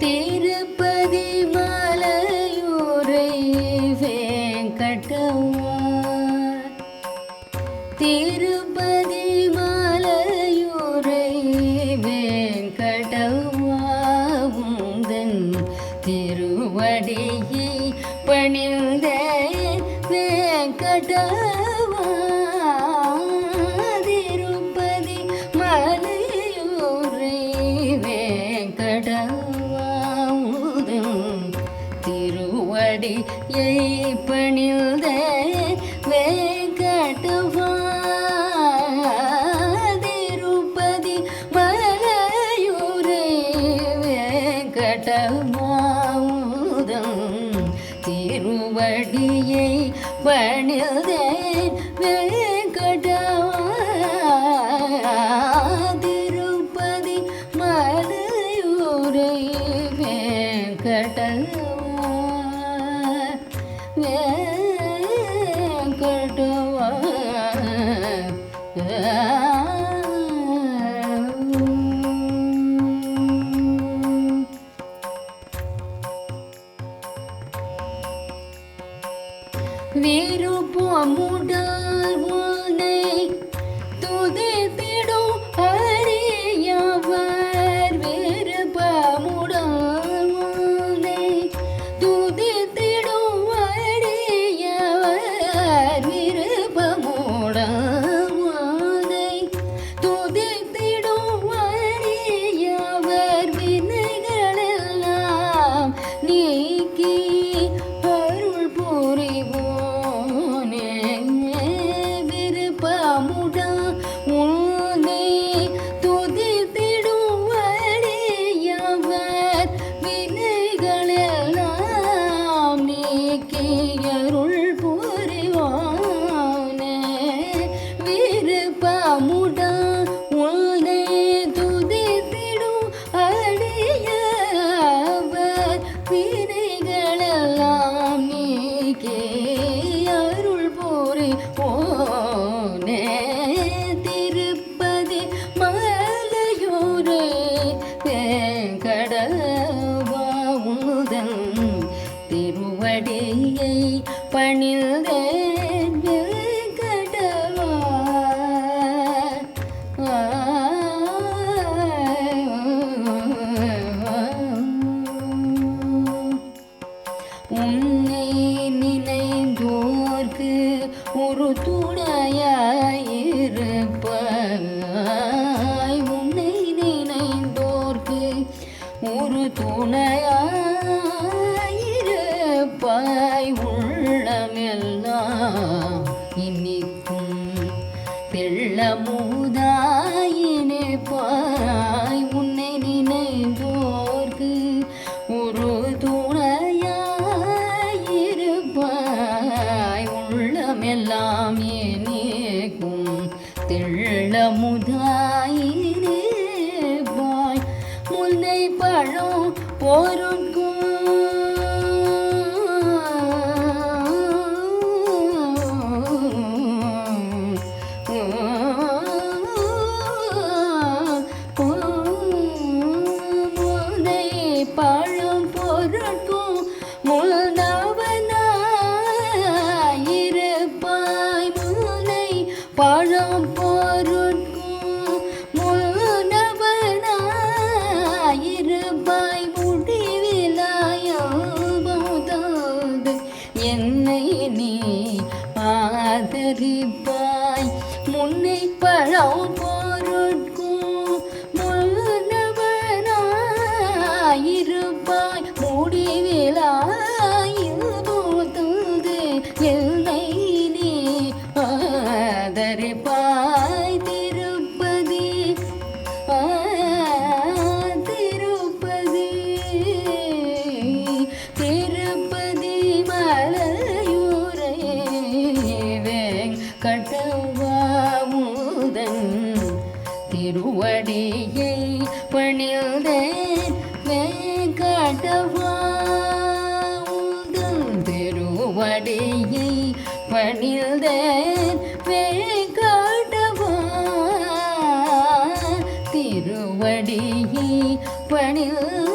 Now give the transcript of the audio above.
திருப்பதி மலையூரை வேங்கடவா திருப்பதி மலையூரை வேங்கடவா திருவடியை பணிந்த வேங்கடவா திருவடியை பணிந்தேன் வேங்கடவா வேங்கடமாவுதம் திருவடியை பணிந்தேன். வேங்கடவா விருப்பமுடால் வினைகளெல்லாம் நீக்கி அருள் புரிவோனே திருப்பதி மலையூரே வேங்கடவா உதன் திருவடியை பணிந்தேன். இருப்பாய் உன்னை நினைந்தோர்க்கு ஒரு துணையாயிருப்பாய் உள்ளமெல்லாம் இனிக்கும் தெள்ளமுதாயினேப்பாய் உன்னை நினைந்தோர்க்கு ஒரு துணையாயிருப்பாய் உள்ளமெல்லாம் ஏனேக்கும் தெள்ளமுதாயினேப்பாய் முல்லை பழம் முல்லை பழம் பொருட்கும். முல்னவனாயிருப்பாய் முல்லை பழம் திருவடியை பணிந்தேன் வெங்கடவாமுதன் திருவடியை பணிந்தேன் வெங்கடவா திருவடியை பணிந்தேன்.